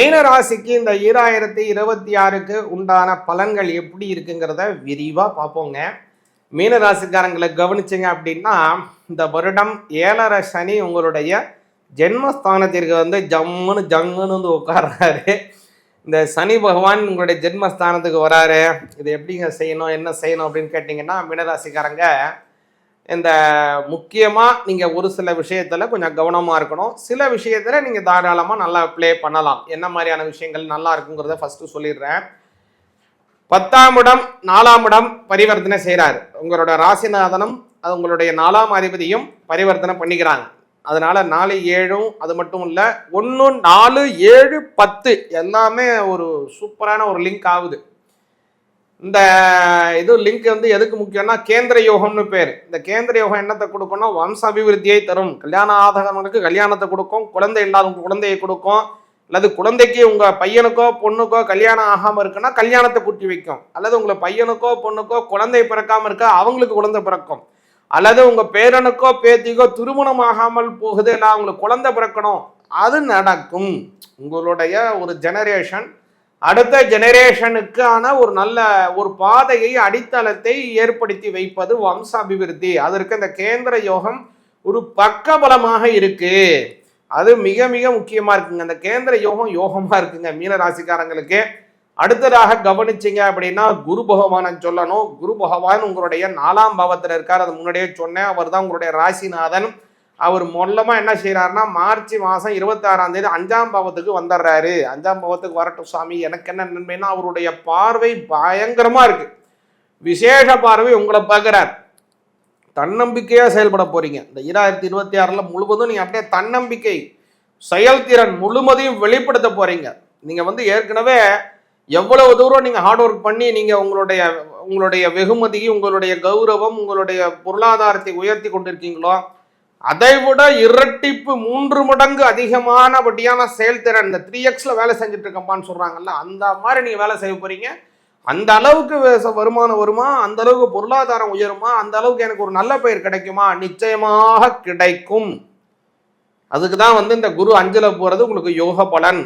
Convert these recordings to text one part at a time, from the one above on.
மீனராசிக்கு இந்த ஈராயிரத்தி இருபத்தி ஆறுக்கு உண்டான பலன்கள் எப்படி இருக்குங்கிறத விரிவாக பார்ப்போங்க. மீனராசிக்காரங்களை கவனிச்சிங்க அப்படின்னா இந்த வருடம் ஏழரை சனி உங்களுடைய ஜென்மஸ்தானத்திற்கு வந்து ஜம்முன்னு ஜங்குன்னு வந்து உட்கார்றாரு. இந்த சனி பகவான் உங்களுடைய ஜென்மஸ்தானத்துக்கு வராரு. இது எப்படிங்க செய்யணும் என்ன செய்யணும் அப்படின்னு கேட்டிங்கன்னா மீனராசிக்காரங்க இந்த முக்கியமாக நீங்கள் ஒரு சில விஷயத்தில் கொஞ்சம் கவனமாக இருக்கணும். சில விஷயத்தில் நீங்கள் தாராளமாக நல்லா ப்ளே பண்ணலாம். என்ன மாதிரியான விஷயங்கள் நல்லா இருக்குங்கிறத ஃபஸ்ட்டு சொல்லிடுறேன். பத்தாம் இடம் நாலாம் இடம் பரிவர்த்தனை செய்கிறார் உங்களோட ராசிநாதனும் அது உங்களுடைய நாலாம் அதிபதியும் பரிவர்த்தனை பண்ணிக்கிறாங்க. அதனால் நாலு ஏழும் அது மட்டும் இல்லை ஒன்று நாலு ஏழு பத்து எல்லாமே ஒரு சூப்பரான ஒரு லிங்க் ஆகுது. இந்த இது லிங்க் வந்து எதுக்கு முக்கியம்னா கேந்திர யோகம்னு பேர். இந்த கேந்திர யோகம் என்னத்தை கொடுக்கணும் வம்ச அபிவிருத்தியை தரும். கல்யாண ஆதகனுக்கு கல்யாணத்தை கொடுக்கும் குழந்தை இல்லாதவங்க குழந்தையை கொடுக்கும் அல்லது குழந்தைக்கு உங்க பையனுக்கோ பொண்ணுக்கோ கல்யாணம் ஆகாம இருக்குன்னா கல்யாணத்தை கூட்டி வைக்கும். அல்லது உங்களை பையனுக்கோ பொண்ணுக்கோ குழந்தை பிறக்காம இருக்கா அவங்களுக்கு குழந்தை பிறக்கும். அல்லது உங்க பேரனுக்கோ பேத்திக்கோ திருமணம் ஆகாமல் போகுது இல்லை அவங்களுக்கு குழந்தை பிறக்கணும் அது நடக்கும். உங்களுடைய ஒரு ஜெனரேஷன் அடுத்த ஜெனரேஷனுக்கான ஒரு நல்ல ஒரு பாதையை அடித்தளத்தை ஏற்படுத்தி வைப்பது வம்ச அபிவிருத்தி அதற்கு இந்த கேந்திர யோகம் ஒரு பக்கபலமாக இருக்கு. அது மிக மிக முக்கியமா இருக்குங்க. அந்த கேந்திர யோகம் யோகமா இருக்குங்க மீன ராசிக்காரங்களுக்கு. அடுத்ததாக கவனிச்சிங்க அப்படின்னா குரு பகவானை சொல்லணும். குரு பகவான் உங்களுடைய நாலாம் பாவத்தில் இருக்கார். அது முன்னாடியே சொன்னேன். அவர் தான் உங்களுடைய ராசிநாதன். அவர் மொல்லமாக என்ன செய்கிறாருன்னா மார்ச் மாதம் இருபத்தாறாம் தேதி அஞ்சாம் பாவத்துக்கு வந்துடுறாரு அஞ்சாம் பாவத்துக்கு வரட்டும் சாமி எனக்கு என்ன நன்மைன்னா அவருடைய பார்வை பயங்கரமாக இருக்குது விசேஷ பார்வை உங்களை பார்க்குறார். தன்னம்பிக்கையாக செயல்பட போகிறீங்க இந்த ஈராயிரத்தி இருபத்தி ஆறில் முழுவதும் நீங்கள் அப்படியே தன்னம்பிக்கை செயல்திறன் முழுமதையும் வெளிப்படுத்த போகிறீங்க நீங்கள் வந்து ஏற்கனவே எவ்வளவு தூரம் நீங்கள் ஹார்ட் ஒர்க் பண்ணி நீங்கள் உங்களுடைய உங்களுடைய வெகுமதி உங்களுடைய கௌரவம் உங்களுடைய பொருளாதாரத்தை உயர்த்தி கொண்டிருக்கீங்களோ அதை விட இரட்டிப்பு மூன்று மடங்கு அதிகமானபடியான செயல்திறன் இந்த த்ரீ எக்ஸில் வேலை செஞ்சுட்டு இருக்கப்பான்னு சொல்கிறாங்கல்ல அந்த மாதிரி நீங்கள் வேலை செய்ய போகிறீங்க அந்த அளவுக்கு வருமானம் வருமா? அந்த அளவுக்கு பொருளாதாரம் உயருமா? அந்த அளவுக்கு எனக்கு ஒரு நல்ல பெயர் கிடைக்குமா? நிச்சயமாக கிடைக்கும். அதுக்கு தான் வந்து இந்த குரு அஞ்சல போகிறது உங்களுக்கு யோக பலன்.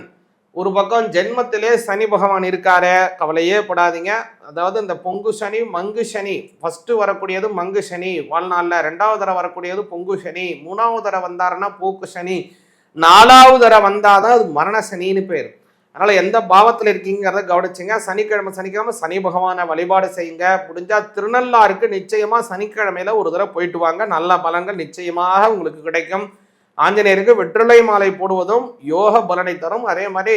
ஒரு பக்கம் ஜென்மத்திலே சனி பகவான் இருக்காரு கவலையே படாதீங்க. அதாவது இந்த பொங்கு சனி மங்கு சனி ஃபஸ்ட்டு வரக்கூடியது மங்கு சனி வாழ்நாளில் ரெண்டாவது தடவை வரக்கூடியது பொங்கு சனி மூணாவது தடவை வந்தாருன்னா போக்கு சனி நாலாவது தடவை வந்தாதான் அது மரண சனின்னு பேர். அதனால் எந்த பாவத்தில் இருக்கீங்கிறத கவனிச்சுங்க. சனிக்கிழமை சனிக்கிழமை சனி பகவானை வழிபாடு செய்யுங்க. முடிஞ்சால் திருநள்ளாருக்கு நிச்சயமாக சனிக்கிழமையில ஒரு தடவை போயிட்டு வாங்க. நல்ல பலன்கள் நிச்சயமாக உங்களுக்கு கிடைக்கும். ஆஞ்சநேயருக்கு வெற்றிலை மாலை போடுவதும் யோக பலனை தரும். அதே மாதிரி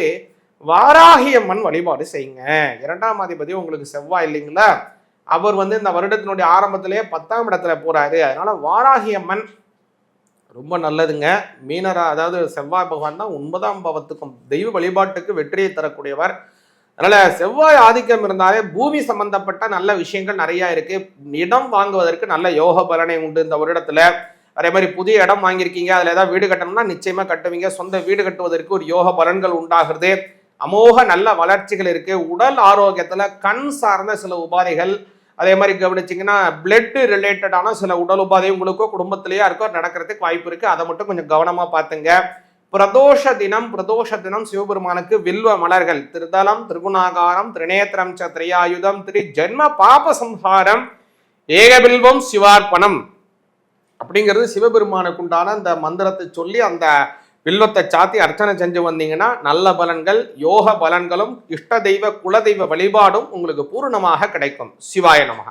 வாராகி அம்மன் வழிபாடு செய்யுங்க. இரண்டாம் அதிபதி உங்களுக்கு செவ்வாய் இல்லைங்களா? அவர் வந்து இந்த வருடத்தினுடைய ஆரம்பத்திலேயே பத்தாம் இடத்துல போறாரு. அதனால வாராகியம்மன் ரொம்ப நல்லதுங்க. மீனரா அதாவது செவ்வாய் பகவான் தான் ஒன்பதாம் பாவத்துக்கும் தெய்வ வழிபாட்டுக்கு வெற்றியை தரக்கூடியவர். அதனால செவ்வாய் ஆதிக்கம் இருந்தாலே பூமி சம்பந்தப்பட்ட நல்ல விஷயங்கள் நிறைய இருக்கு. இடம் வாங்குவதற்கு நல்ல யோக பலனை உண்டு இந்த வருடத்துல. அதே மாதிரி புதிய இடம் வாங்கியிருக்கீங்க அதில் ஏதாவது வீடு கட்டணும்னா நிச்சயமா கட்டுவீங்க. சொந்த வீடு கட்டுவதற்கு ஒரு யோக பலன்கள் உண்டாகிறது. அமோக நல்ல வளர்ச்சிகள் இருக்கு. உடல் ஆரோக்கியத்துல கண் சார்ந்த சில உபாதைகள். அதே மாதிரி கவனிச்சிங்கன்னா பிளட் ரிலேட்டடான சில உடல் உபாதை உங்களுக்கோ குடும்பத்திலேயே இருக்கோ நடக்கிறதுக்கு வாய்ப்பு இருக்கு. அதை மட்டும் கொஞ்சம் கவனமா பார்த்துங்க பிரதோஷ தினம் பிரதோஷ தினம் சிவபெருமானுக்கு வில்வ மலர்கள். திருதலம் திருகுணாகாரம் திரிநேத்திரம் ச திரியாயுதம் திரு ஜென்ம பாப சம்ஹாரம் ஏகபில்வம் சிவார்ப்பணம். அப்படிங்கிறது சிவபெருமானுக்கு உண்டான அந்த மந்திரத்தை சொல்லி அந்த வில்வத்தை சாத்தி அர்ச்சனை செஞ்சு வந்தீங்கன்னா நல்ல பலன்கள் யோக பலன்களும் இஷ்ட தெய்வ குலதெய்வ வழிபாடும் உங்களுக்கு பூரணமாக கிடைக்கும். சிவாய நமக